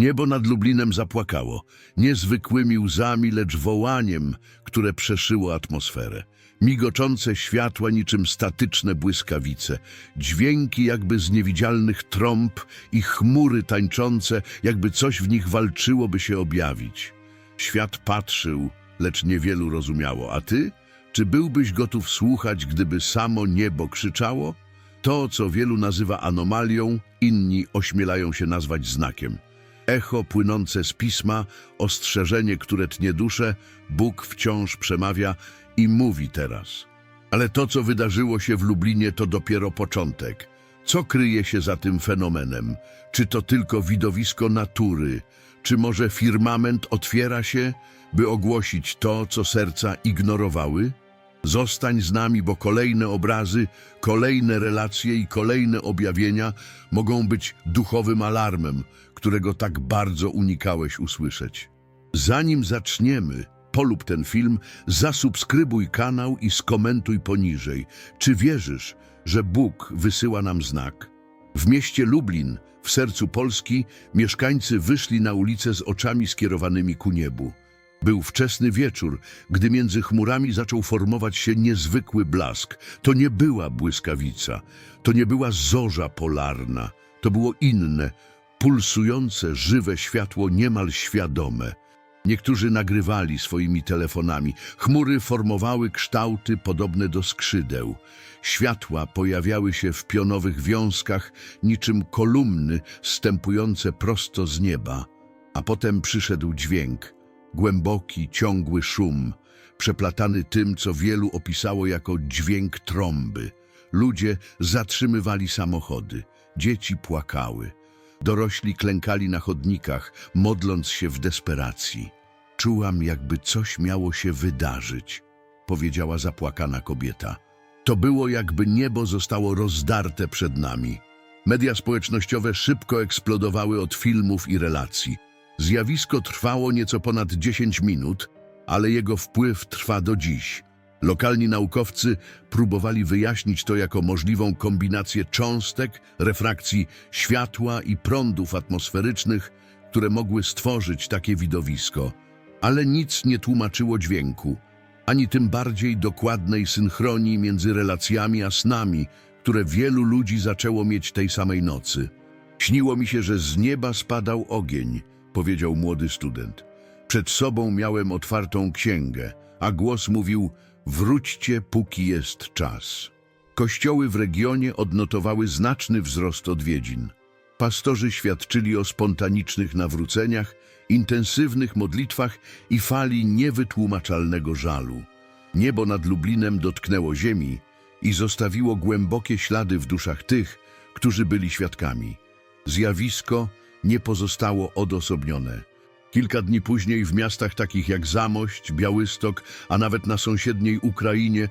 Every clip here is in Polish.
Niebo nad Lublinem zapłakało, niezwykłymi łzami, lecz wołaniem, które przeszyło atmosferę. Migoczące światła niczym statyczne błyskawice, dźwięki jakby z niewidzialnych trąb i chmury tańczące, jakby coś w nich walczyło, by się objawić. Świat patrzył, lecz niewielu rozumiało. A ty? Czy byłbyś gotów słuchać, gdyby samo niebo krzyczało? To, co wielu nazywa anomalią, inni ośmielają się nazwać znakiem. Echo płynące z pisma, ostrzeżenie, które tnie duszę, Bóg wciąż przemawia i mówi teraz. Ale to, co wydarzyło się w Lublinie, to dopiero początek. Co kryje się za tym fenomenem? Czy to tylko widowisko natury? Czy może firmament otwiera się, by ogłosić to, co serca ignorowały? Zostań z nami, bo kolejne obrazy, kolejne relacje i kolejne objawienia mogą być duchowym alarmem, którego tak bardzo unikałeś usłyszeć. Zanim zaczniemy, polub ten film, zasubskrybuj kanał i skomentuj poniżej. Czy wierzysz, że Bóg wysyła nam znak? W mieście Lublin, w sercu Polski, mieszkańcy wyszli na ulicę z oczami skierowanymi ku niebu. Był wczesny wieczór, gdy między chmurami zaczął formować się niezwykły blask. To nie była błyskawica, to nie była zorza polarna, to było inne, pulsujące, żywe światło niemal świadome. Niektórzy nagrywali swoimi telefonami. Chmury formowały kształty podobne do skrzydeł. Światła pojawiały się w pionowych wiązkach, niczym kolumny stępujące prosto z nieba. A potem przyszedł dźwięk. Głęboki, ciągły szum, przeplatany tym, co wielu opisało jako dźwięk trąby. Ludzie zatrzymywali samochody, dzieci płakały. Dorośli klękali na chodnikach, modląc się w desperacji. Czułam, jakby coś miało się wydarzyć, powiedziała zapłakana kobieta. To było, jakby niebo zostało rozdarte przed nami. Media społecznościowe szybko eksplodowały od filmów i relacji. Zjawisko trwało nieco ponad 10 minut, ale jego wpływ trwa do dziś. Lokalni naukowcy próbowali wyjaśnić to jako możliwą kombinację cząstek, refrakcji światła i prądów atmosferycznych, które mogły stworzyć takie widowisko. Ale nic nie tłumaczyło dźwięku, ani tym bardziej dokładnej synchronii między relacjami a snami, które wielu ludzi zaczęło mieć tej samej nocy. Śniło mi się, że z nieba spadał ogień, powiedział młody student. Przed sobą miałem otwartą księgę, a głos mówił: Wróćcie, póki jest czas. Kościoły w regionie odnotowały znaczny wzrost odwiedzin. Pastorzy świadczyli o spontanicznych nawróceniach, intensywnych modlitwach i fali niewytłumaczalnego żalu. Niebo nad Lublinem dotknęło ziemi i zostawiło głębokie ślady w duszach tych, którzy byli świadkami. Zjawisko nie pozostało odosobnione. Kilka dni później w miastach takich jak Zamość, Białystok, a nawet na sąsiedniej Ukrainie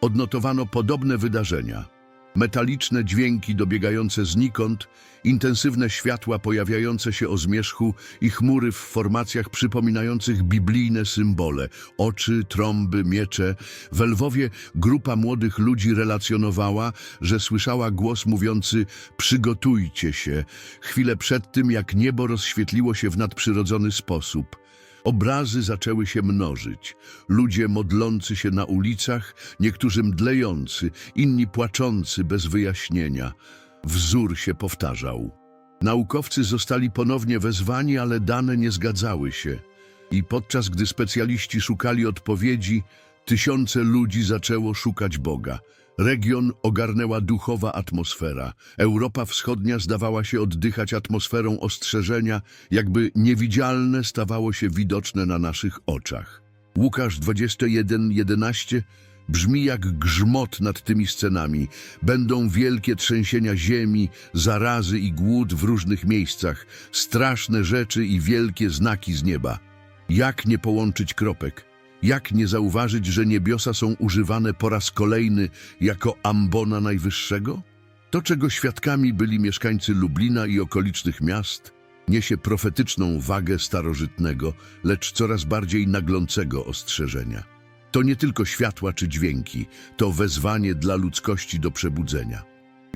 odnotowano podobne wydarzenia. Metaliczne dźwięki dobiegające znikąd, intensywne światła pojawiające się o zmierzchu i chmury w formacjach przypominających biblijne symbole, oczy, trąby, miecze. W Lwowie grupa młodych ludzi relacjonowała, że słyszała głos mówiący przygotujcie się, chwilę przed tym jak niebo rozświetliło się w nadprzyrodzony sposób. Obrazy zaczęły się mnożyć. Ludzie modlący się na ulicach, niektórzy mdlejący, inni płaczący bez wyjaśnienia. Wzór się powtarzał. Naukowcy zostali ponownie wezwani, ale dane nie zgadzały się. I podczas gdy specjaliści szukali odpowiedzi, tysiące ludzi zaczęło szukać Boga. Region ogarnęła duchowa atmosfera. Europa Wschodnia zdawała się oddychać atmosferą ostrzeżenia, jakby niewidzialne stawało się widoczne na naszych oczach. Łukasz 21:11 brzmi jak grzmot nad tymi scenami. Będą wielkie trzęsienia ziemi, zarazy i głód w różnych miejscach, straszne rzeczy i wielkie znaki z nieba. Jak nie połączyć kropek? Jak nie zauważyć, że niebiosa są używane po raz kolejny jako ambona najwyższego? To, czego świadkami byli mieszkańcy Lublina i okolicznych miast, niesie profetyczną wagę starożytnego, lecz coraz bardziej naglącego ostrzeżenia. To nie tylko światła czy dźwięki, to wezwanie dla ludzkości do przebudzenia.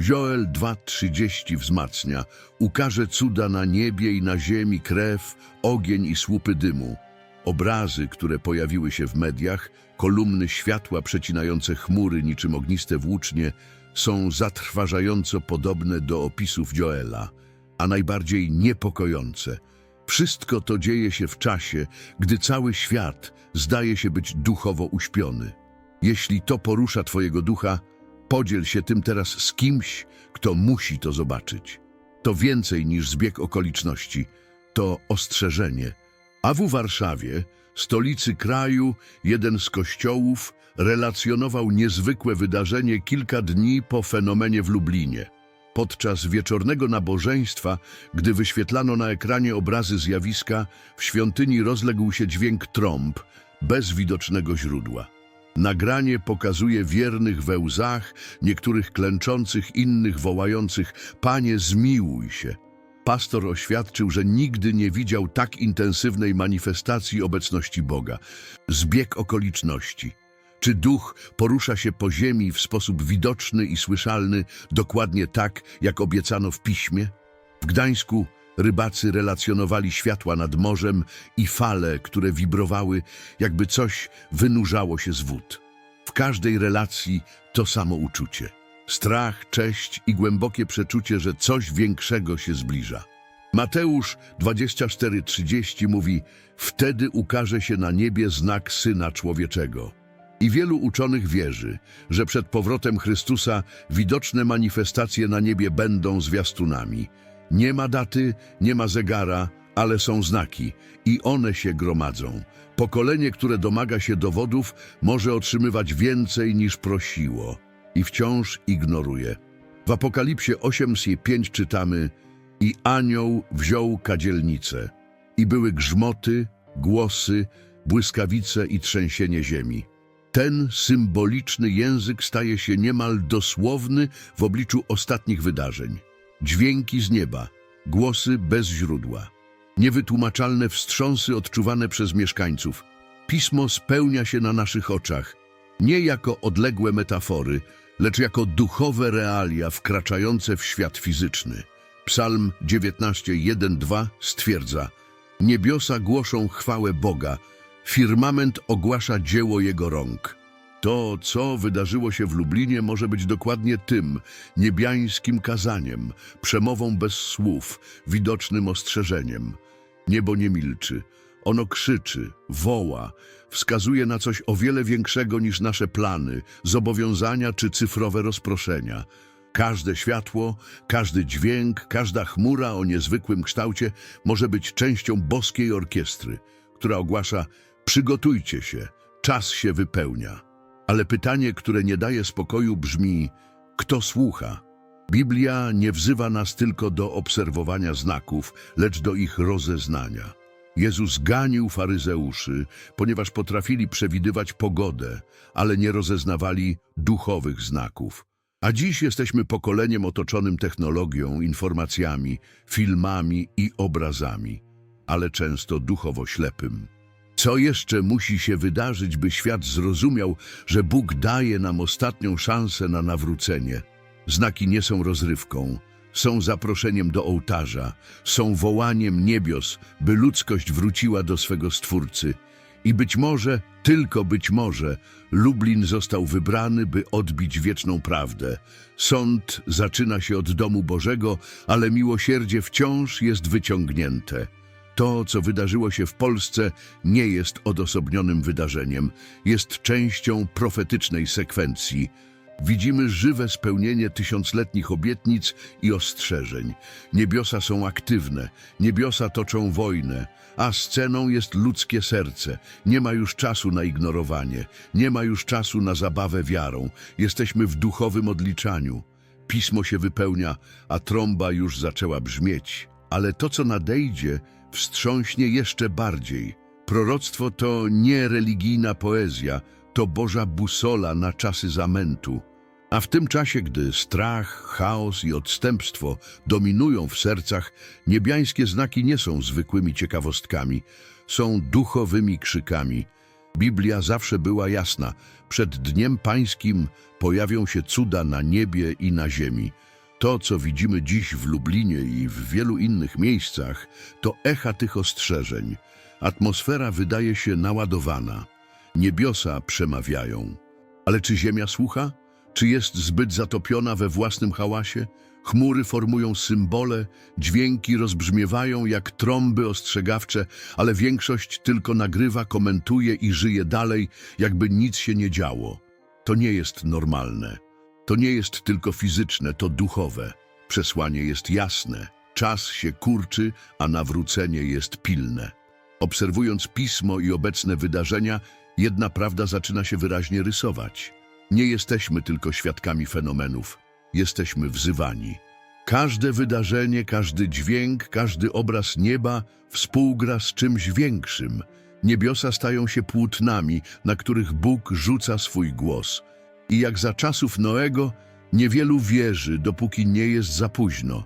Joel 2,30 wzmacnia. Ukaże cuda na niebie i na ziemi, krew, ogień i słupy dymu. Obrazy, które pojawiły się w mediach, kolumny światła przecinające chmury niczym ogniste włócznie, są zatrważająco podobne do opisów Joela, a najbardziej niepokojące. Wszystko to dzieje się w czasie, gdy cały świat zdaje się być duchowo uśpiony. Jeśli to porusza Twojego ducha, podziel się tym teraz z kimś, kto musi to zobaczyć. To więcej niż zbieg okoliczności, to ostrzeżenie. A w Warszawie, stolicy kraju, jeden z kościołów relacjonował niezwykłe wydarzenie kilka dni po fenomenie w Lublinie. Podczas wieczornego nabożeństwa, gdy wyświetlano na ekranie obrazy zjawiska, w świątyni rozległ się dźwięk trąb bez widocznego źródła. Nagranie pokazuje wiernych we łzach, niektórych klęczących, innych wołających Panie, zmiłuj się. Pastor oświadczył, że nigdy nie widział tak intensywnej manifestacji obecności Boga. Zbieg okoliczności. Czy duch porusza się po ziemi w sposób widoczny i słyszalny, dokładnie tak, jak obiecano w piśmie? W Gdańsku rybacy relacjonowali światła nad morzem i fale, które wibrowały, jakby coś wynurzało się z wód. W każdej relacji to samo uczucie. Strach, cześć i głębokie przeczucie, że coś większego się zbliża. Mateusz 24:30 mówi: Wtedy ukaże się na niebie znak Syna Człowieczego. I wielu uczonych wierzy, że przed powrotem Chrystusa widoczne manifestacje na niebie będą zwiastunami. Nie ma daty, nie ma zegara, ale są znaki i one się gromadzą. Pokolenie, które domaga się dowodów, może otrzymywać więcej niż prosiło i wciąż ignoruje. W Apokalipsie 8:5 czytamy i anioł wziął kadzielnicę i były grzmoty, głosy, błyskawice i trzęsienie ziemi. Ten symboliczny język staje się niemal dosłowny w obliczu ostatnich wydarzeń. Dźwięki z nieba, głosy bez źródła, niewytłumaczalne wstrząsy odczuwane przez mieszkańców. Pismo spełnia się na naszych oczach, nie jako odległe metafory, lecz jako duchowe realia wkraczające w świat fizyczny. Psalm 19:1-2 stwierdza: Niebiosa głoszą chwałę Boga, firmament ogłasza dzieło Jego rąk. To, co wydarzyło się w Lublinie, może być dokładnie tym niebiańskim kazaniem, przemową bez słów, widocznym ostrzeżeniem. Niebo nie milczy, ono krzyczy, woła, wskazuje na coś o wiele większego niż nasze plany, zobowiązania czy cyfrowe rozproszenia. Każde światło, każdy dźwięk, każda chmura o niezwykłym kształcie może być częścią boskiej orkiestry, która ogłasza: przygotujcie się, czas się wypełnia. Ale pytanie, które nie daje spokoju, brzmi: kto słucha? Biblia nie wzywa nas tylko do obserwowania znaków, lecz do ich rozeznania. Jezus ganił faryzeuszy, ponieważ potrafili przewidywać pogodę, ale nie rozeznawali duchowych znaków. A dziś jesteśmy pokoleniem otoczonym technologią, informacjami, filmami i obrazami, ale często duchowo ślepym. Co jeszcze musi się wydarzyć, by świat zrozumiał, że Bóg daje nam ostatnią szansę na nawrócenie? Znaki nie są rozrywką, są zaproszeniem do ołtarza, są wołaniem niebios, by ludzkość wróciła do swego Stwórcy. I być może, tylko być może, Lublin został wybrany, by odbić wieczną prawdę. Sąd zaczyna się od domu Bożego, ale miłosierdzie wciąż jest wyciągnięte. To, co wydarzyło się w Polsce, nie jest odosobnionym wydarzeniem, jest częścią profetycznej sekwencji. Widzimy żywe spełnienie tysiącletnich obietnic i ostrzeżeń. Niebiosa są aktywne, niebiosa toczą wojnę, a sceną jest ludzkie serce. Nie ma już czasu na ignorowanie, nie ma już czasu na zabawę wiarą. Jesteśmy w duchowym odliczaniu. Pismo się wypełnia, a trąba już zaczęła brzmieć. Ale to, co nadejdzie, wstrząśnie jeszcze bardziej. Proroctwo to nie religijna poezja, to Boża busola na czasy zamętu. A w tym czasie, gdy strach, chaos i odstępstwo dominują w sercach, niebiańskie znaki nie są zwykłymi ciekawostkami, są duchowymi krzykami. Biblia zawsze była jasna. Przed Dniem Pańskim pojawią się cuda na niebie i na ziemi. To, co widzimy dziś w Lublinie i w wielu innych miejscach, to echa tych ostrzeżeń. Atmosfera wydaje się naładowana. Niebiosa przemawiają. Ale czy ziemia słucha? Czy jest zbyt zatopiona we własnym hałasie? Chmury formują symbole, dźwięki rozbrzmiewają jak trąby ostrzegawcze, ale większość tylko nagrywa, komentuje i żyje dalej, jakby nic się nie działo. To nie jest normalne. To nie jest tylko fizyczne, to duchowe. Przesłanie jest jasne. Czas się kurczy, a nawrócenie jest pilne. Obserwując pismo i obecne wydarzenia, jedna prawda zaczyna się wyraźnie rysować. Nie jesteśmy tylko świadkami fenomenów, jesteśmy wzywani. Każde wydarzenie, każdy dźwięk, każdy obraz nieba współgra z czymś większym. Niebiosa stają się płótnami, na których Bóg rzuca swój głos. I jak za czasów Noego, niewielu wierzy, dopóki nie jest za późno.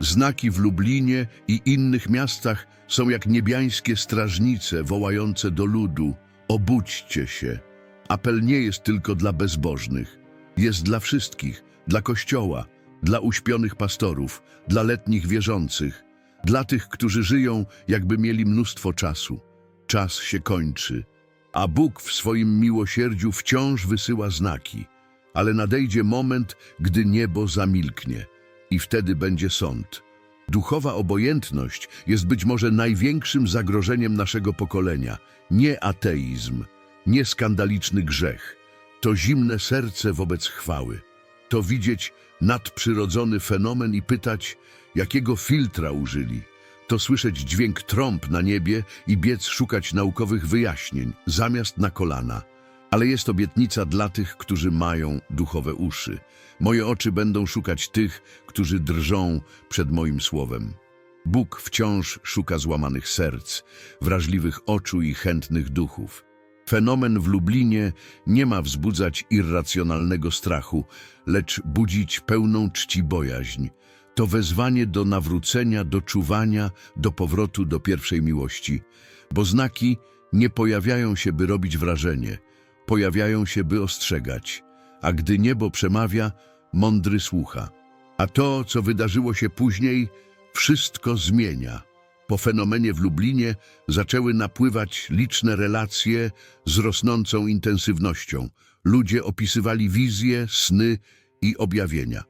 Znaki w Lublinie i innych miastach są jak niebiańskie strażnice wołające do ludu: obudźcie się. Apel nie jest tylko dla bezbożnych, jest dla wszystkich, dla Kościoła, dla uśpionych pastorów, dla letnich wierzących, dla tych, którzy żyją, jakby mieli mnóstwo czasu. Czas się kończy, a Bóg w swoim miłosierdziu wciąż wysyła znaki, ale nadejdzie moment, gdy niebo zamilknie i wtedy będzie sąd. Duchowa obojętność jest być może największym zagrożeniem naszego pokolenia. Nie ateizm, nie skandaliczny grzech. To zimne serce wobec chwały. To widzieć nadprzyrodzony fenomen i pytać, jakiego filtra użyli. To słyszeć dźwięk trąb na niebie i biec szukać naukowych wyjaśnień, zamiast na kolana. Ale jest obietnica dla tych, którzy mają duchowe uszy. Moje oczy będą szukać tych, którzy drżą przed moim słowem. Bóg wciąż szuka złamanych serc, wrażliwych oczu i chętnych duchów. Fenomen w Lublinie nie ma wzbudzać irracjonalnego strachu, lecz budzić pełną czci bojaźń. To wezwanie do nawrócenia, do czuwania, do powrotu do pierwszej miłości. Bo znaki nie pojawiają się, by robić wrażenie, pojawiają się, by ostrzegać. A gdy niebo przemawia, mądry słucha. A to, co wydarzyło się później, wszystko zmienia. Po fenomenie w Lublinie zaczęły napływać liczne relacje z rosnącą intensywnością. Ludzie opisywali wizje, sny i objawienia.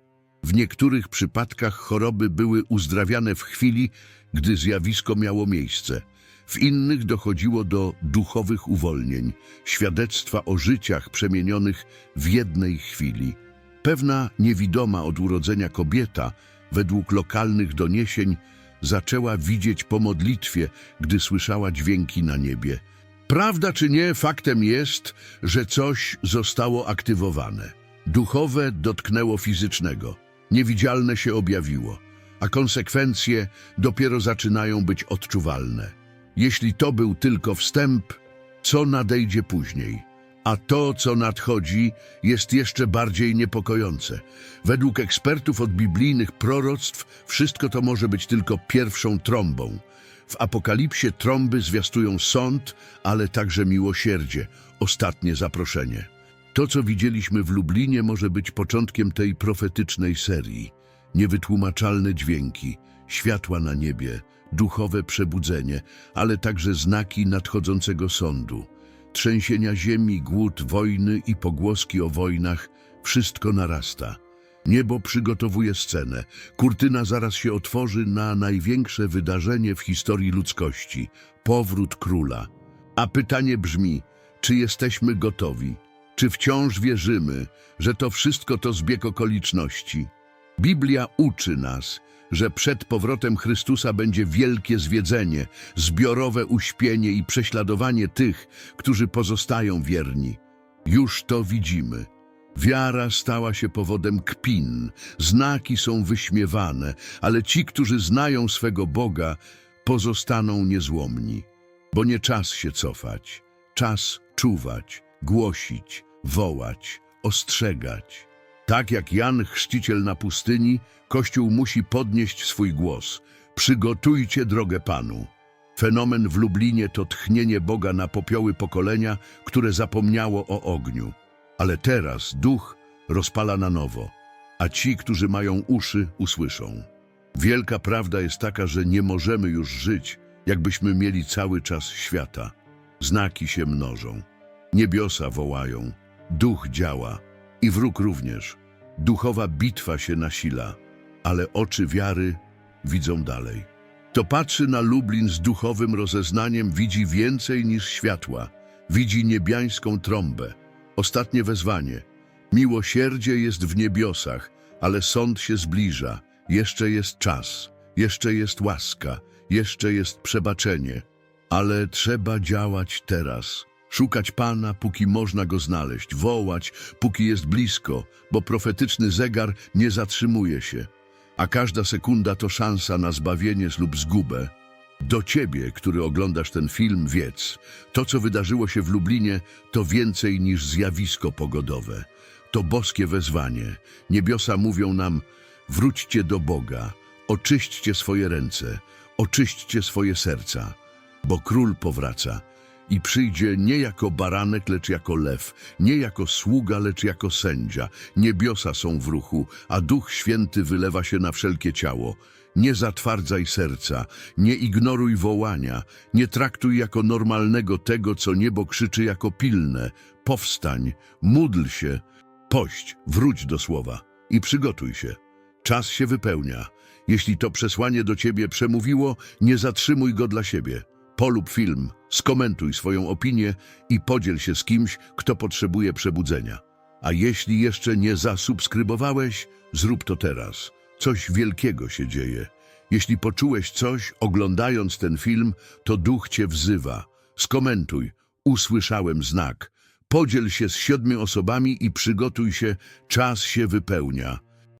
W niektórych przypadkach choroby były uzdrawiane w chwili, gdy zjawisko miało miejsce. W innych dochodziło do duchowych uwolnień, świadectwa o życiach przemienionych w jednej chwili. Pewna niewidoma od urodzenia kobieta, według lokalnych doniesień, zaczęła widzieć po modlitwie, gdy słyszała dźwięki na niebie. Prawda czy nie, faktem jest, że coś zostało aktywowane. Duchowe dotknęło fizycznego, niewidzialne się objawiło, a konsekwencje dopiero zaczynają być odczuwalne. Jeśli to był tylko wstęp, co nadejdzie później? A to, co nadchodzi, jest jeszcze bardziej niepokojące. Według ekspertów od biblijnych proroctw wszystko to może być tylko pierwszą trąbą. W Apokalipsie trąby zwiastują sąd, ale także miłosierdzie, ostatnie zaproszenie. To, co widzieliśmy w Lublinie, może być początkiem tej profetycznej serii. Niewytłumaczalne dźwięki, światła na niebie, duchowe przebudzenie, ale także znaki nadchodzącego sądu. Trzęsienia ziemi, głód, wojny i pogłoski o wojnach, wszystko narasta. Niebo przygotowuje scenę. Kurtyna zaraz się otworzy na największe wydarzenie w historii ludzkości powrót króla. A pytanie brzmi: czy jesteśmy gotowi? Czy wciąż wierzymy, że to wszystko to zbieg okoliczności? Biblia uczy nas, że przed powrotem Chrystusa będzie wielkie zwiedzenie, zbiorowe uśpienie i prześladowanie tych, którzy pozostają wierni. Już to widzimy. Wiara stała się powodem kpin, znaki są wyśmiewane, ale ci, którzy znają swego Boga, pozostaną niezłomni. Bo nie czas się cofać, czas czuwać, głosić, wołać, ostrzegać. Tak jak Jan Chrzciciel na pustyni, Kościół musi podnieść swój głos. Przygotujcie drogę Panu. Fenomen w Lublinie to tchnienie Boga na popioły pokolenia, które zapomniało o ogniu. Ale teraz duch rozpala na nowo. a ci, którzy mają uszy, usłyszą. Wielka prawda jest taka, że nie możemy już żyć, jakbyśmy mieli cały czas świata. Znaki się mnożą, niebiosa wołają, duch działa i wróg również. Duchowa bitwa się nasila, ale oczy wiary widzą dalej. Kto patrzy na Lublin z duchowym rozeznaniem, widzi więcej niż światła, widzi niebiańską trąbę, ostatnie wezwanie. Miłosierdzie jest w niebiosach, ale sąd się zbliża. Jeszcze jest czas, jeszcze jest łaska, jeszcze jest przebaczenie. Ale trzeba działać teraz. Szukać Pana, póki można Go znaleźć, wołać, póki jest blisko, bo profetyczny zegar nie zatrzymuje się, a każda sekunda to szansa na zbawienie lub zgubę. Do Ciebie, który oglądasz ten film, wiedz, to co wydarzyło się w Lublinie to więcej niż zjawisko pogodowe. To boskie wezwanie. Niebiosa mówią nam, wróćcie do Boga, oczyśćcie swoje ręce, oczyśćcie swoje serca, bo Król powraca i przyjdzie nie jako baranek, lecz jako lew, nie jako sługa, lecz jako sędzia. Niebiosa są w ruchu, a Duch Święty wylewa się na wszelkie ciało. Nie zatwardzaj serca, nie ignoruj wołania, nie traktuj jako normalnego tego, co niebo krzyczy jako pilne. Powstań, módl się, pość, wróć do słowa i przygotuj się. Czas się wypełnia. Jeśli to przesłanie do ciebie przemówiło, nie zatrzymuj go dla siebie. Polub film, skomentuj swoją opinię i podziel się z kimś, kto potrzebuje przebudzenia. A jeśli jeszcze nie zasubskrybowałeś, zrób to teraz. Coś wielkiego się dzieje. Jeśli poczułeś coś, oglądając ten film, to duch cię wzywa. Skomentuj. Usłyszałem znak. Podziel się z siedmiu osobami i przygotuj się, czas się wypełnia.